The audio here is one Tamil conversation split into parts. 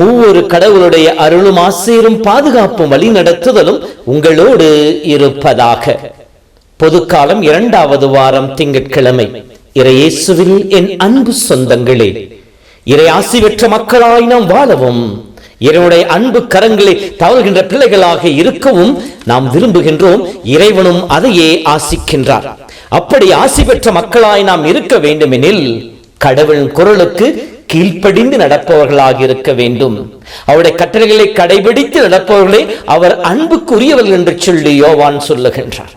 மூவொரு கடவுளுடைய அருளும் ஆசீரும் பாதுகாப்பும் வழி நடத்துதலும் உங்களோடு இருப்பதாக. பொதுக்காலம் இரண்டாவது வாரம் திங்கட்கிழமை. இறையேசுவில் என் அன்பு சொந்தங்களே இறை ஆசி பெற்ற மக்களாய் நாம் வாழவும் இறைவனுடைய அன்பு கரங்களை தவறுகின்ற பிள்ளைகளாக இருக்கவும் நாம் விரும்புகின்றோம். இறைவனும் அதையே ஆசிக்கின்றார். அப்படி ஆசி பெற்ற மக்களாய் நாம் இருக்க வேண்டுமெனில் கடவுளின் குரலுக்கு கீழ்ப்படிந்து நடப்பவர்களாக இருக்க வேண்டும். அவருடைய கட்டளைகளை கடைபிடித்து நடப்பவர்களே அவர் அன்புக்குரியவர்கள் என்று சொல்லி யோவான் சொல்லுகின்றார்.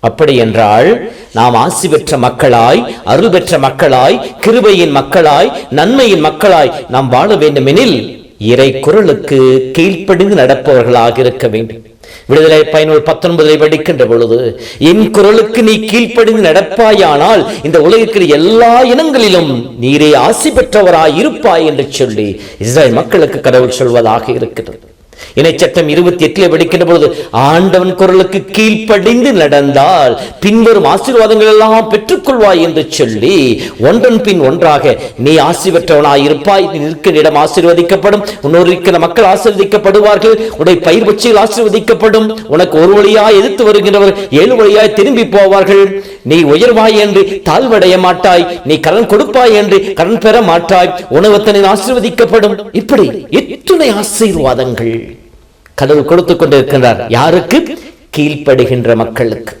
அப்படி என்றால் நாம் ஆசி பெற்ற மக்களாய் அருள் பெற்ற மக்களாய் கிருபையின் மக்களாய் நன்மையின் மக்களாய் நாம் வாழ வேண்டுமெனில் இறை குரலுக்கு கீழ்ப்படிந்து நடப்பவர்களாக இருக்க வேண்டும். விடுதலை பயனுள் பத்தொன்பதை படிக்கின்ற பொழுது என் குரலுக்கு நீ கீழ்ப்படிந்து நடப்பாயானால் இந்த உலகிற்கு எல்லா இனங்களிலும் நீரே ஆசி பெற்றவராய் இருப்பாய் என்று சொல்லி இஸ்ரேல் மக்களுக்கு கடவுள் சொல்வதாக இருக்கிறது. இணைச்சட்டம் இருபத்தி எட்டில் படிக்கின்ற பொழுது ஆண்டவன் குரலுக்கு கீழ்ப்படிந்து நடந்தால் பின்வரும் ஆசீர்வாதங்கள் எல்லாம் பெற்றுக்கொள்வாய் என்று சொல்லி ஒன்றன் பின் ஒன்றாக நீ ஆசி பெற்றவனாய் இருப்பாய் நீ நிற்கிற இடம் ஆசீர்வதிக்கப்படும் உன்னோர் இருக்கிற மக்கள் ஆசீர்வதிக்கப்படுவார்கள் உடைய பயிர் பட்சிகள் ஆசீர்வதிக்கப்படும் உனக்கு ஒரு வழியாய் எதிர்த்து வருகின்றவர் ஏழு வழியாய் திரும்பி போவார்கள். நீ உயர்வாய் என்று தாழ்வடைய மாட்டாய் நீ கடன் கொடுப்பாய் என்று கடன் பெற மாட்டாய் உணவத்தனின் ஆசீர்வதிக்கப்படும். இப்படி எத்துணை ஆசீர்வாதங்கள். கடவுள் கொடுத்துக் கொண்டிருக்கின்றார். யாருக்கு? கீழ்ப்படுகின்ற மக்களுக்கு.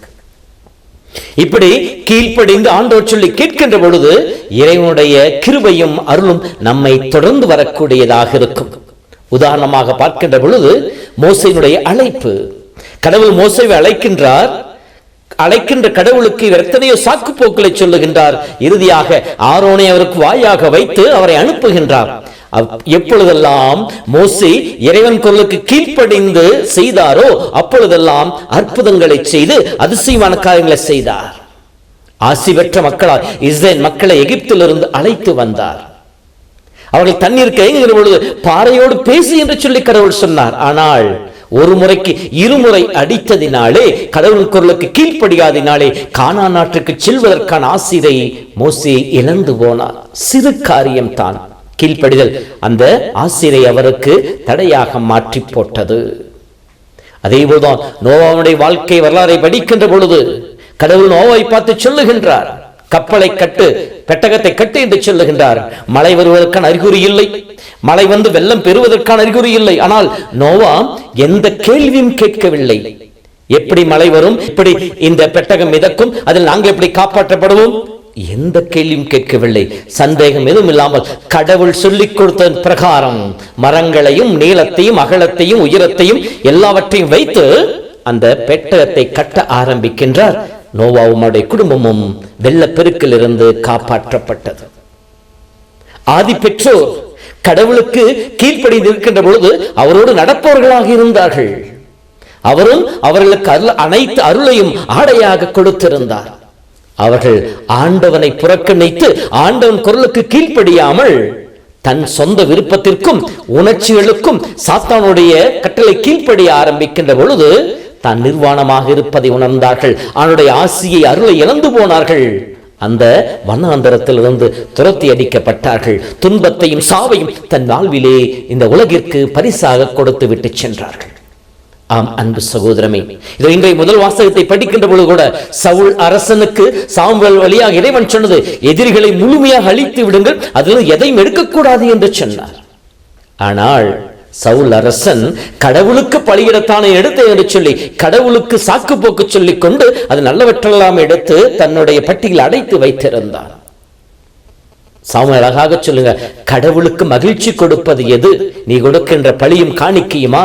இப்படி கீழ்ப்படிந்து ஆண்டோர் சொல்லி கேட்கின்ற பொழுது இறைவனுடைய கிருபையும் அருளும் நம்மை தொடர்ந்து வரக்கூடியதாக இருக்கும். உதாரணமாக பார்க்கின்ற பொழுது மோசையினுடைய அழைப்பு. கடவுள் மோசைவை அழைக்கின்றார். அழைக்கின்ற கடவுளுக்கு இவர் எத்தனையோ சாக்கு போக்களை சொல்லுகின்றார். இறுதியாக ஆரோனை அவருக்கு வாயாக வைத்து அவரை அனுப்புகின்றார். எப்பொழுதெல்லாம் மோசே இறைவன் குரலுக்கு கீழ்ப்படிந்து செய்தாரோ அப்பொழுதெல்லாம் அற்புதங்களை செய்து அதிசயமான காரியங்களை செய்தார். ஆசி பெற்ற மக்களால் இஸ்ரேல் மக்களை எகிப்திலிருந்து அழைத்து வந்தார். அவர்கள் தண்ணீர் கைங்கிற பொழுது பாறையோடு பேசி என்று சொல்லி கடவுள் சொன்னார். ஆனால் ஒரு முறைக்கு இருமுறை அடித்ததினாலே கடவுள் குரலுக்கு கீழ்ப்படியாதினாலே கானா நாட்டுக்கு செல்வதற்கான ஆசிரை மோசியை இழந்து போனார். சிறு காரியம்தான். கீழ்ப்படிதல். அந்த ஆசிரியை அவருக்கு தடையாக மாற்றி போட்டது அதேபோல்தான் நோவாவுடைய வாழ்க்கை வரலாறை படிக்கின்ற பொழுது கடவுள் நோவை பார்த்து சொல்லுகின்றார். கப்பலை கட்டு பெட்டகத்தை கட்டு என்று சொல்லுகின்றார். மழை வருவதற்கான அறிகுறி இல்லை. மழை வந்து வெள்ளம் பெறுவதற்கான அறிகுறி இல்லை. ஆனால் நோவா எந்த கேள்வியும் கேட்கவில்லை. எப்படி மழை வரும்? இப்படி இந்த பெட்டகம் மிதக்கும்? அதில் நாங்கள் எப்படி காப்பாற்றப்படுவோம்? எந்த கேள்வியும் கேட்கவில்லை. சந்தேகம் எதுவும் இல்லாமல் கடவுள் சொல்லிக் கொடுத்த பிரகாரம் மரங்களையும் நீளத்தையும் அகலத்தையும் உயரத்தையும் எல்லாவற்றையும் வைத்து அந்த பெட்டகத்தை கட்ட ஆரம்பிக்கின்றார். நோவாவும் குடும்பமும் குடும்பமும் வெள்ளப்பெருக்கிலிருந்து காப்பாற்றப்பட்டது. ஆதி பெற்றோர் கடவுளுக்கு கீழ்ப்படிந்து இருக்கின்ற பொழுது அவரோடு நடப்பவர்களாக இருந்தார்கள். அவரும் அவர்களுக்கு அருள் அனைத்து அருளையும் ஆடையாக கொடுத்திருந்தார். அவர்கள் ஆண்டவனை புறக்கணித்து ஆண்டவன் குரலுக்கு கீழ்ப்படியாமல் தன் சொந்த விருப்பத்திற்கும் உணர்ச்சிகளுக்கும் சாத்தானுடைய கட்டளை கீழ்ப்படிய ஆரம்பிக்கின்ற பொழுது தான் நிர்வாணமாக இருப்பதை உணர்ந்தார்கள். அவனுடைய ஆசியை அருளை இழந்து போனார்கள். அந்த வண்ணாந்தரத்திலிருந்து துரத்தி அடிக்கப்பட்டார்கள். துன்பத்தையும் சாவையும் தன் வாழ்விலே இந்த உலகிற்கு பரிசாக கொடுத்து விட்டு சென்றார்கள். ஆம் அன்பு சகோதரமே. இதோ இன்றைய முதல் வாசகத்தை படிக்கின்ற பொழுது கூட சவுல் அரசனுக்கு சாம்பல் வழியாக இறைவன் சொன்னது எதிரிகளை முழுமையாக அழித்து விடுங்கள் அதில் எதையும் எடுக்கக்கூடாது என்று சொன்னார். ஆனால் சவுல் அரசன் கடவுளுக்கு பலியிடத்தானே எடுத்து என்று சொல்லி கடவுளுக்கு சாக்கு போக்கு சொல்லிக் கொண்டு அது நல்லவற்றெல்லாம் எடுத்து தன்னுடைய பட்டியல் அடைத்து வைத்திருந்தார் சாமி அழகாக சொல்லுங்க கடவுளுக்கு மகிழ்ச்சி கொடுப்பது எது? நீ கொடுக்கின்ற பழியும் காணிக்கையுமா?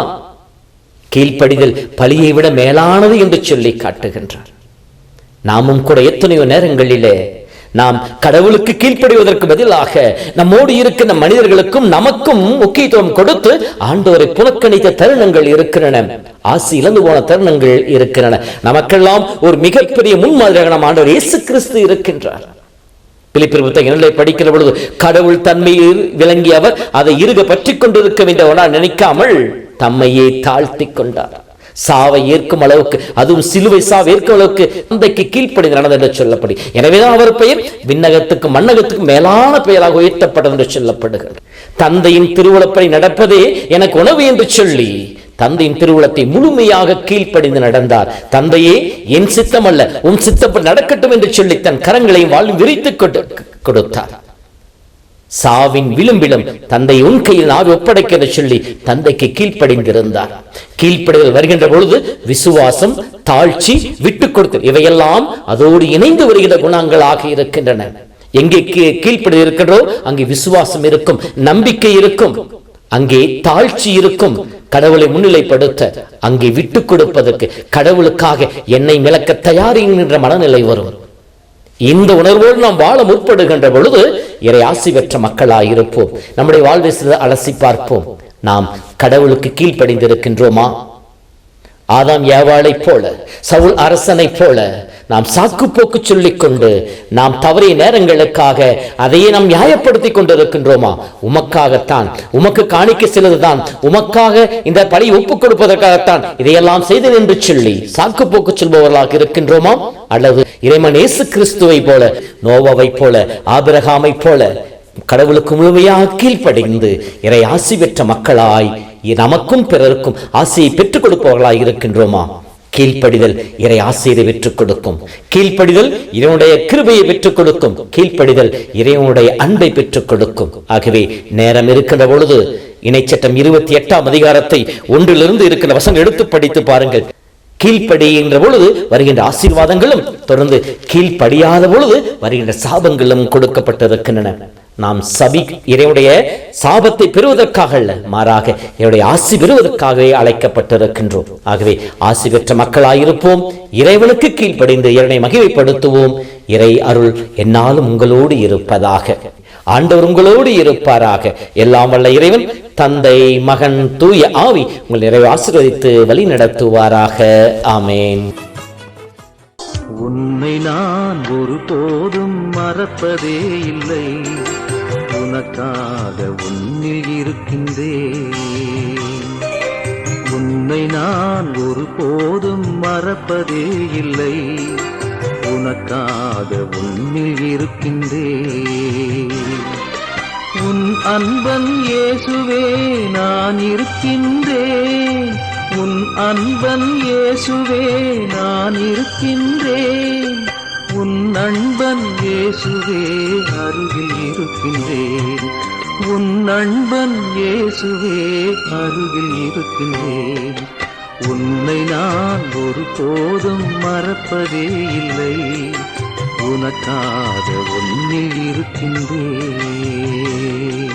கீழ்ப்படிதல் பலியை விட மேலானது என்று சொல்லி காட்டுகின்றார். நாமும் கூட எத்தனையோ நேரங்களிலே நாம் கடவுளுக்கு கீழ்ப்படிவதற்கு பதிலாக நம்மோடு இருக்கின்ற மனிதர்களுக்கும் நமக்கும் முக்கியத்துவம் கொடுத்து ஆண்டவரை புறக்கணித்த தருணங்கள் இருக்கின்றன. ஆசி இழந்து போன தருணங்கள் இருக்கின்றன. நமக்கெல்லாம் ஒரு மிகப்பெரிய முன்மாதிரியாக நம் ஆண்டவர் இயேசு கிறிஸ்து இருக்கின்றார். பிலிப்பியர் புத்தகம் படிக்கிற பொழுது கடவுள் தன்மையில் விளங்கியவர் அதை இருக பற்றி கொண்டிருக்க வேண்டும் நினைக்காமல் தம்மையே தாழ்த்தி கொண்டார். சாவை ஏற்கும் அளவுக்கு அதுவும் சிலுவை சாவை ஏற்கும் அளவுக்கு தந்தைக்கு கீழ்ப்படி நடந்தது என்று சொல்லப்படி. எனவேதான் அவர் பெயர் விண்ணகத்துக்கும் மண்ணகத்துக்கும் மேலான பெயராக உயர்த்தப்பட்டது என்று சொல்லப்படுகிறது. தந்தையின் திருவுளப்படி நடப்பதே எனக்கு உணவு என்று சொல்லி தந்தையின் திருவுளத்தை முழுமையாக கீழ்ப்படிந்து நடந்தார். தந்தையே என் சித்தம் அல்ல உன் சித்தப்படி நடக்கட்டும் என்று சொல்லி தன் கரங்களையும் வாழ் விரித்து கொடுத்தார். சாவின் விளிம்பிலும் தந்தை உன் கையில் ஆவி ஒப்படைக்க சொல்லி தந்தைக்கு கீழ்ப்படிந்திருந்தார். கீழ்ப்படிதல் வருகின்ற பொழுது விசுவாசம் தாழ்ச்சி விட்டுக் கொடுத்தல் இவையெல்லாம் அதோடு இணைந்து வருகிற குணங்களாக இருக்கின்றன. எங்கே கீ- கீழ்ப்படிதல் இருக்கின்றோ அங்கே விசுவாசம் இருக்கும் நம்பிக்கை இருக்கும். அங்கே தாழ்ச்சி இருக்கும். கடவுளை முன்னிலைப்படுத்த அங்கே விட்டுக் கொடுப்பதற்கு கடவுளுக்காக என்னை மிளக்க தயாரிங்கின்ற மனநிலை வரும். இந்த உணர்வோடு நாம் வாழ முற்படுகின்ற பொழுது இறை ஆசி பெற்ற மக்களாயிருப்போம். நம்முடைய வாழ்வை சில அலசி பார்ப்போம். நாம் கடவுளுக்கு கீழ்ப்படிந்திருக்கின்றோமா? ஆதாம் ஏவாளைப் போல சவுல் அரசனைப் போல நாம் சாக்கு போக்கு சொல்லிக் கொண்டு நாம் தவறிய நேரங்களுக்காக அதையே நாம் நியாயப்படுத்திக் கொண்டிருக்கின்றோமா? உமக்காகத்தான். உமக்கு காணிக்க சிலதுதான். உமக்காக இந்த பழி ஒப்புக் கொடுப்பதற்காகத்தான் இதையெல்லாம் செய்தேன் என்று சொல்லி சாக்கு போக்கு சொல்பவர்களாக இருக்கின்றோமா? அல்லது இறைமன் இயேசு கிறிஸ்துவை போல நோவாவை போல ஆபிரகாமை போல கடவுளுக்கு முழுமையாக கீழ்ப்படைந்து இறை ஆசி பெற்ற மக்களாய் நமக்கும் பிறருக்கும் ஆசையை பெற்றுக் கொடுப்பவர்களாய் இருக்கின்றோமா? கீழ்ப்படிதல் இறை ஆசிரியரை பெற்றுக் கொடுக்கும். கீழ்ப்படிதல் இறைவனுடைய கிருபையை பெற்றுக் கொடுக்கும். கீழ்ப்படிதல் இறைவனுடைய அன்பை பெற்றுக் கொடுக்கும். ஆகவே நேரம் இருக்கின்ற பொழுது இணைச்சட்டம் இருபத்தி எட்டாம் அதிகாரத்தை ஒன்றிலிருந்து இருக்கிற வசங்கள் எடுத்து படித்து பாருங்கள். கீழ்ப்படிகின்ற பொழுது வருகின்ற ஆசீர்வாதங்களும் தொடர்ந்து கீழ்ப்படியாத பொழுது வருகின்ற சாபங்களும் கொடுக்கப்பட்டிருக்கின்றன. நாம் சபி இறைவனுடைய சாபத்தை பெறுவதற்காக அல்ல மாறாக இறைவனுடைய ஆசி பெறுவதற்காகவே அழைக்கப்பட்டிருக்கின்றோம். ஆகவே ஆசி பெற்ற மக்களாயிருப்போம். இறைவனுக்கு கீழ்ப்படிந்து இறைவனை மகிமைப்படுத்துவோம். இறை அருள் என்னாலும் உங்களோடு இருப்பதாக. ஆண்டவர் உங்களோடு இருப்பாராக. எல்லாம் வல்ல இறைவன் தந்தை மகன் தூய ஆவி உங்கள் நிறைவு ஆசீர்வதித்து வழி நடத்துவாராக ஆமேன். உன்னை நான் ஒருபோதும் மறப்பதே இல்லை. உனக்காக உன்னில் இருக்கின்றேன். உன்னை நான் ஒருபோதும் மறப்பதே இல்லை. உனக்காக உன்னில் இருக்கின்றேன். உன் அன்பன் இயேசுவே நான் இருக்கின்றேன். உன் அன்பன் இயேசுவே நான் இருக்கின்றேன். உன் அன்பன் இயேசுவே அருகில் இருக்கின்றேன். உன் அன்பன் இயேசுவே அருகில் இருக்கின்றேன். உன்னை நான் ஒருபோதும் மறப்பதே இல்லை. உனக்காக உன்னில் இருக்கின்றேன்.